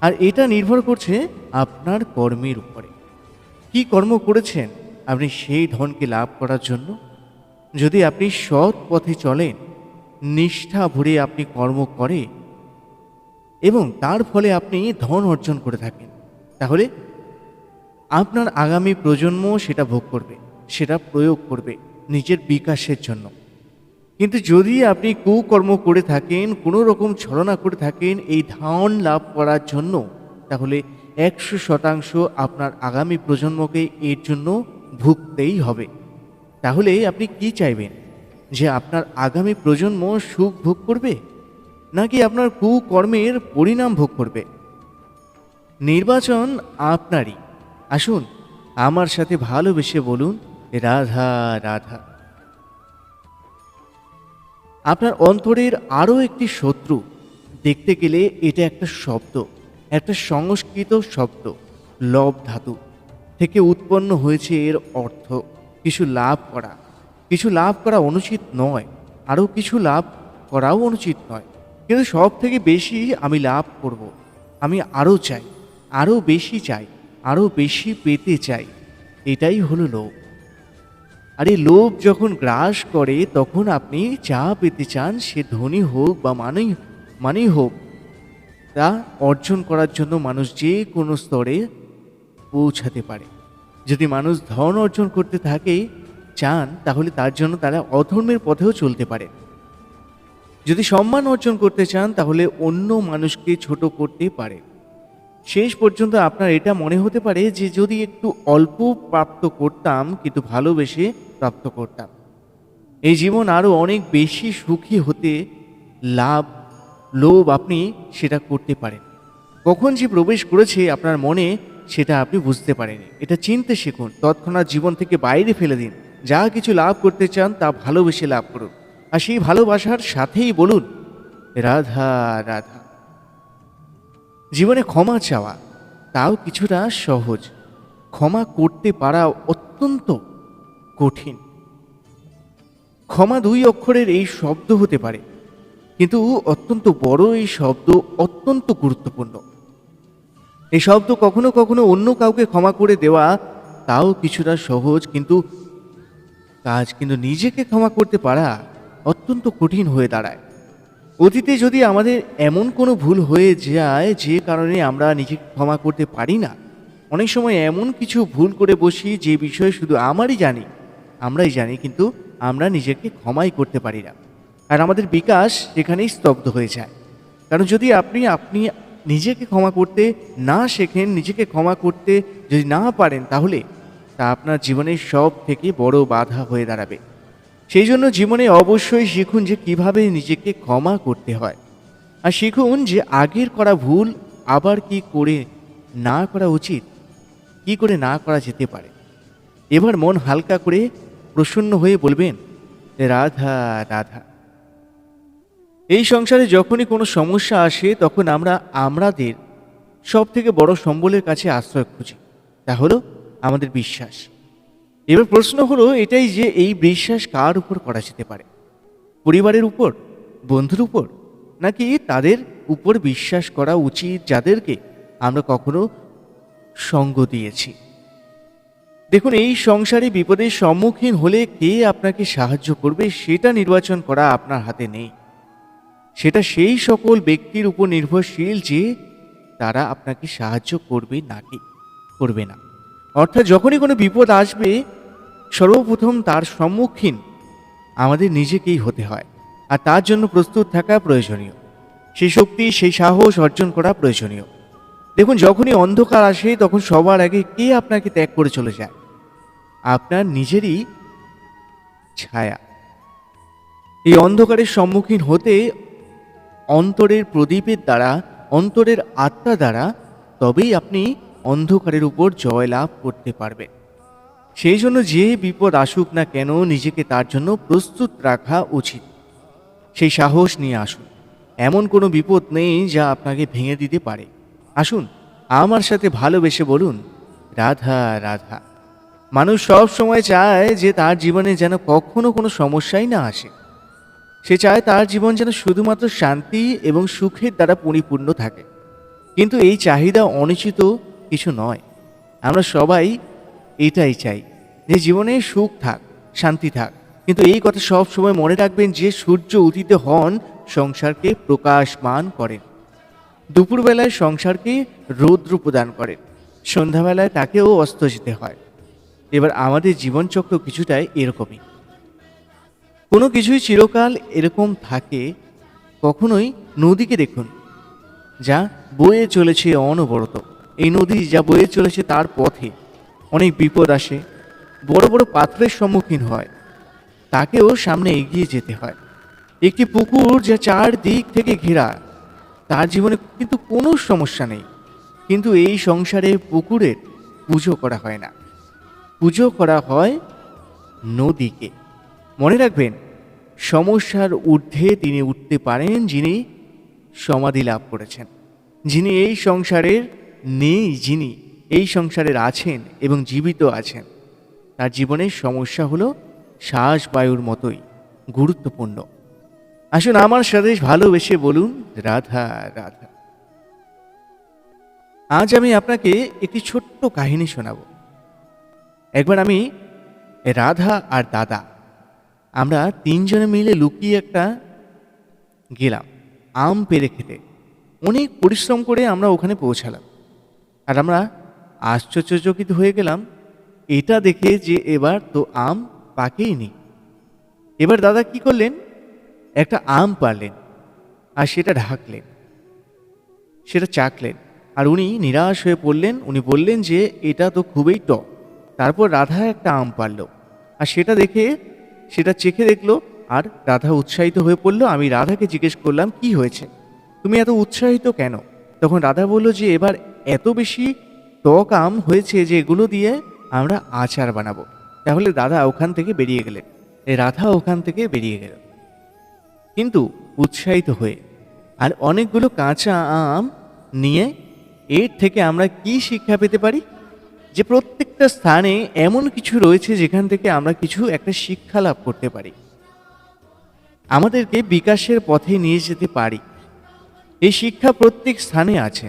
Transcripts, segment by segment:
আর এটা নির্ভর করছে আপনার কর্মের উপরে। কি কর্ম করেছেন আপনি সেই ধনকে লাভ করার জন্য? যদি আপনি সৎ পথে চলেন, নিষ্ঠা ভরে আপনি কর্ম করে এবং তার ফলে আপনি ধন অর্জন করে থাকেন, তাহলে আপনার আগামী প্রজন্ম সেটা ভোগ করবে, সেটা প্রয়োগ করবে নিজের বিকাশের জন্য। কিন্তু যদি আপনি কুকর্ম করে থাকেন, কোনো রকম ছলনা করে থাকেন, এই ধন লাভ করার জন্য, তাহলে একশো শতাংশ আপনার আগামী প্রজন্মকে এর জন্য ভুগতেই হবে। তাহলে আপনি কি চাইবেন? যে আপনার আগামী প্রজন্ম সুখ ভোগ করবে? নাকি আপনার কুকর্মের পরিণাম ভোগ করবে? নির্বাচন আপনারই। আসুন, আমার সাথে ভালোবেসে বলুন, রাধা রাধা। আপনার অন্তরের আরও একটি শত্রু। দেখতে গেলে এটা একটা শব্দ, একটা সংস্কৃত শব্দ, লব ধাতু। থেকে উৎপন্ন হয়েছে এর অর্থ কিছু লাভ করা। কিছু লাভ করা অনুচিত নয়, আরও কিছু লাভ করাও অনুচিত নয়। কিন্তু সব থেকে বেশি আমি লাভ করব। আমি আরও চাই, আরও বেশি চাই, আরও বেশি পেতে চাই, এটাই হলো লোভ। আর এই লোভ যখন গ্রাস করে, তখন আপনি যা পেতে চান সে ধনী হোক বা মানেই মানেই হোক, তা অর্জন করার জন্য মানুষ যে কোনো স্তরে পৌঁছাতে পারে। যদি মানুষ ধন অর্জন করতে থাকে, চান, তাহলে তার জন্য তারা অধর্মের পথেও চলতে পারে। যদি সম্মান অর্জন করতে চান, তাহলে অন্য মানুষকে ছোট করতে পারে। শেষ পর্যন্ত আপনার এটা মনে হতে পারে যে যদি একটু অল্প প্রাপ্ত করতাম, কিন্তু ভালোবেসে প্রাপ্ত করতাম। এই জীবন আরও অনেক বেশি সুখী হতে লাভ, লোভ আপনি সেটা করতে পারেন। কখন যে প্রবেশ করেছে আপনার মনে, সেটা আপনি বুঝতে পারেন এটা চিনতে শিখুন। তৎক্ষণাৎ জীবন থেকে বাইরে ফেলে দিন। যা কিছু লাভ করতে চান, তা ভালোবেসে লাভ করুন। আর সেই ভালোবাসার সাথেই বলুন, রাধা রাধা। জীবনে ক্ষমা চাওয়া, তাও কিছুটা সহজ। ক্ষমা করতে পারা অত্যন্ত কঠিন। ক্ষমা দুই অক্ষরের এই শব্দ হতে পারে, কিন্তু অত্যন্ত বড় এই শব্দ অত্যন্ত গুরুত্বপূর্ণ। এই শব্দ কখনো কখনো অন্য কাউকে ক্ষমা করে দেওয়া, তাও কিছুটা সহজ, কিন্তু কাজ কিন্তু নিজেকে ক্ষমা করতে পারা অত্যন্ত কঠিন হয়ে দাঁড়ায়। অতীতে যদি আমাদের এমন কোনো ভুল হয়ে যায় যে কারণে আমরা নিজেকে ক্ষমা করতে পারি না, অনেক সময় এমন কিছু ভুল করে বসি যে বিষয়ে শুধু আমারই জানি, আমরাই জানি, কিন্তু আমরা নিজেকে ক্ষমাই করতে পারি না। আর আমাদের বিকাশ এখানেই স্তব্ধ হয়ে যায়। কারণ যদি আপনি আপনি নিজেকে ক্ষমা করতে না শেখেন, নিজেকে ক্ষমা করতে যদি না পারেন, তাহলে তা আপনার জীবনের সব থেকে বড় বাধা হয়ে দাঁড়াবে। সেই জন্য জীবনে অবশ্যই শিখুন যে কীভাবে নিজেকে ক্ষমা করতে হয়। আর শিখুন যে আগের করা ভুল আবার কি করে না করা উচিত, কি করে না করা যেতে পারে। এবার মন হালকা করে প্রসন্ন হয়ে বলবেন, রাধা রাধা। এই সংসারে যখনই কোনো সমস্যা আসে, তখন আমরা আমাদের সব থেকে বড় সম্বলের কাছে আশ্রয় খুঁজি। তা হলো আমাদের বিশ্বাস। এবার প্রশ্ন হলো, এটাই যে এই বিশ্বাস কার উপর করা যেতে পারে? পরিবারের উপর? বন্ধুর উপর? নাকি তাদের উপর বিশ্বাস করা উচিত যাদেরকে আমরা কখনো সঙ্গ দিয়েছি? দেখুন, এই সংসারে বিপদের সম্মুখীন হলে কে আপনাকে সাহায্য করবে সেটা নির্বাচন করা আপনার হাতে নেই। সেটা সেই সকল ব্যক্তির উপর নির্ভরশীল যে তারা আপনাকে সাহায্য করবে নাকি করবে না। অর্থাৎ যখনই কোনো বিপদ আসবে সর্বপ্রথম তার সম্মুখীন আমাদের নিজেকেই হতে হয়, আর তার জন্য প্রস্তুত থাকা প্রয়োজনীয়। সেই শক্তি, সেই সাহস অর্জন করা প্রয়োজনীয়। দেখুন, যখনই অন্ধকার আসে, তখন সবার আগে কে আপনাকে ত্যাগ করে চলে যায়? আপনার নিজেরই ছায়া। এই অন্ধকারের সম্মুখীন হতে অন্তরের প্রদীপের দ্বারা, অন্তরের আত্মা দ্বারা, তবেই আপনি অন্ধকারের উপর জয়লাভ করতে পারবেন। সেই জন্য যে বিপদ আসুক না কেন নিজেকে তার জন্য প্রস্তুত রাখা উচিত। সেই সাহস নিয়ে আসুন। এমন কোনো বিপদ নেই যা আপনাকে ভেঙে দিতে পারে। আসুন, আমার সাথে ভালোবেসে বলুন, রাধা রাধা। মানুষ সব সময় চায় যে তার জীবনে যেন কখনো কোনো সমস্যাই না আসে। সে চায় তার জীবন যেন শুধুমাত্র শান্তি এবং সুখের দ্বারা পরিপূর্ণ থাকে। কিন্তু এই চাহিদা অনুচিত কিছু নয়। আমরা সবাই এটাই চাই যে জীবনে সুখ থাক, শান্তি থাক। কিন্তু এই কথা সব সময় মনে রাখবেন যে সূর্য উদিত হন, সংসারকে প্রকাশমান করেন। দুপুরবেলায় সংসারকে রৌদ্র প্রদান করেন। সন্ধ্যাবেলায় তাকেও অস্ত যেতে হয়। এবার আমাদের জীবনচক্র কিছুটাই এরকমই। কোনো কিছুই চিরকাল এরকম থাকে, কখনোই নদীকে দেখুন, যা বয়ে চলেছে অনবরত। এই নদী যা বয়ে চলেছে তার পথে। অনেক বিপদ আসে, বড় বড় পাথরের সম্মুখীন হয়, তাকেও সামনে এগিয়ে যেতে হয়। একটি পুকুর যা চার দিক থেকে ঘেরা, তার জীবনে কিন্তু কোনো সমস্যা নেই, কিন্তু এই সংসারে পুকুরের পুজো করা হয় না। পুজো করা হয় নদীকে। মনে রাখবেন, সমস্যার ঊর্ধ্বে তিনি উঠতে পারেন যিনি সমাধি লাভ করেছেন, যিনি এই সংসারের নেই যিনি এই সংসারের আছেন এবং জীবিত আছেন। তার জীবনের সমস্যা হলো শ্বাস বায়ুর মতোই, গুরুত্বপূর্ণ। আসুন আমার সাথে ভালোবেসে বলুন, রাধা রাধা। আজ আমি আপনাকে একটি ছোট্ট কাহিনী শোনাব। একবার আমি রাধা আর দাদা, আমরা তিনজনে মিলে লুকিয়ে একটা গেলাম, আম পেরে খেতে। অনেক পরিশ্রম করে আমরা ওখানে পৌঁছালাম। আর আমরা আশ্চর্যচকিত হয়ে গেলাম। এটা দেখে যে এবার তো আম পাকেইনি এবার দাদা কি করলেন? একটা আম পারলেন আর সেটা ঢাকলেন। সেটা চাকলেন। আর উনি নিরাশ হয়ে পড়লেন। উনি বললেন যে, এটা তো খুবই টক। তারপর রাধা একটা আম পারল আর সেটা দেখে, সেটা চেখে দেখল আর রাধা উৎসাহিত হয়ে পড়ল। আমি রাধাকে জিজ্ঞেস করলাম, কি হয়েছে? তুমি এত উৎসাহিত কেন? তখন রাধা বলল যে, এবার এত বেশি টক আম হয়েছে যে এগুলো দিয়ে আমরা আচার বানাবো। তাহলে দাদা ওখান থেকে বেরিয়ে গেলেন। রাধা ওখান থেকে বেরিয়ে গেল কিন্তু উৎসাহিত হয়ে, আর অনেকগুলো কাঁচা আম নিয়ে এর থেকে আমরা কি শিক্ষা পেতে পারি? যে প্রত্যেকটা স্থানে এমন কিছু রয়েছে যেখান থেকে আমরা কিছু একটা শিক্ষা লাভ করতে পারি। আমাদেরকে বিকাশের পথে নিয়ে যেতে পারি। এই শিক্ষা প্রত্যেক স্থানে আছে।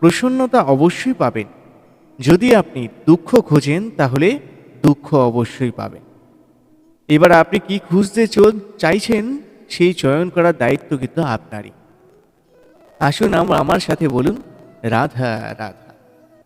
প্রসন্নতা অবশ্যই পাবেন। যদি আপনি দুঃখ খোঁজেন, তাহলে দুঃখ অবশ্যই পাবেন। এবার আপনি কি খুঁজতে চাইছেন? সেই চয়ন করার দায়িত্ব কিন্তু আপনারই। আসুন আমার সাথে বলুন, রাধা রাধা।